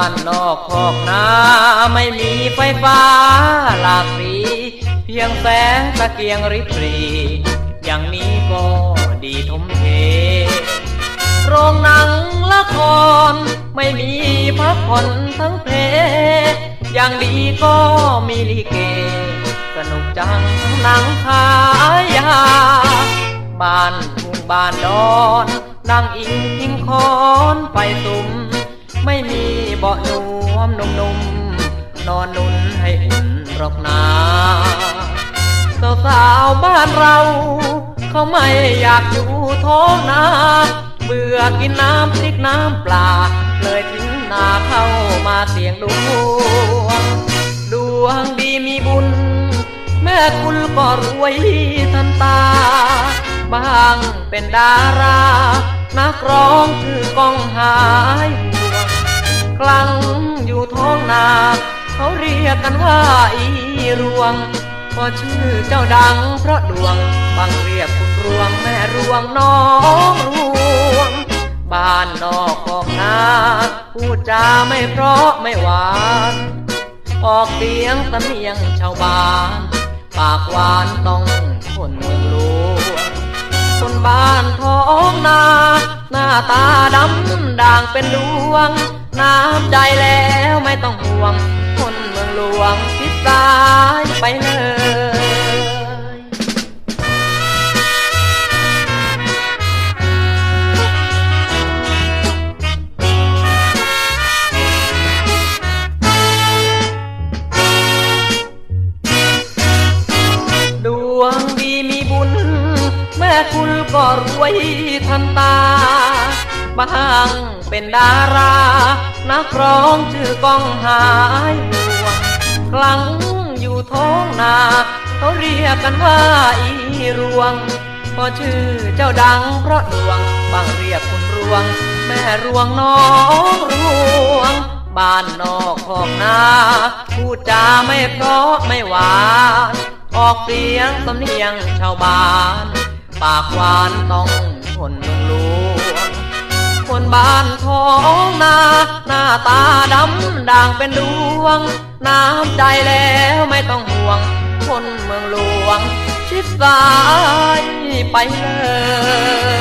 ขอกหอกนาไม่มีไฟฟ้าหลากสีเพียงแสงตะเกียงริบรีอย่างนี้ก็ดีทมเท โรงหนังละครไม่มีพักผ่อนทั้งเพอย่างดีก็มีลิเก สนุกจังหนังขายยาบ้านทุ่งบ้านดอนนางอิงพิงคอนไปตุ่มไม่มีเบาะนวมนุ่มๆนอนนุ่นให้อุ่นรอกนาสาวสาวบ้านเรา เขาไม่อยากอยู่ท้องนาเบื่อกินน้ำพริกน้ำปลา เลยทิ้งนาเข้ามาเสี่ยงดวง ดวงดีมีบุญ แม่คุณก็รวยทันตา บางเป็นดารา นักร้องคือกองหาย กลังอยู่ท้องนา เขาเรียกกันว่าอีรวง พอชื่อเจ้าดังเพราะดวงบางเรียกคุณรวงแม่รวงน้องรวง บ้านนอกออกนาพูดจาไม่เพราะไม่หวาน ออกเสียงสำเนียงชาวบ้าน ปากหวานต้องคนเมืองหลวงคนบ้านท้องนาหน้า ตาดำด่างเป็นดวง น้ำใจแล้วไม่ต้องห่วง คนเมืองหลวงคิดซ้ายไปเลย แม่คุณก็รวยทันตาบางเป็นดารา นักร้องชื่อกองหายห่วงคลังอยู่ท้องนา เขาเรียกกันว่าอีรวง พอชื่อเจ้าดังเพราะดวง บางเรียกคุณรวง แม่รวงน้องรวง บ้านนอกขอกนาพูดจาไม่เพราะไม่หวาน ออกเสียงสำเนียงชาวบ้าน ปากหวานต้องคนเมืองหลวงคนบ้านท้องนา หน้าตาดำด่างเป็นดวง น้ำใจแล้วไม่ต้องห่วง คนเมืองหลวง ชิดสายไปเลย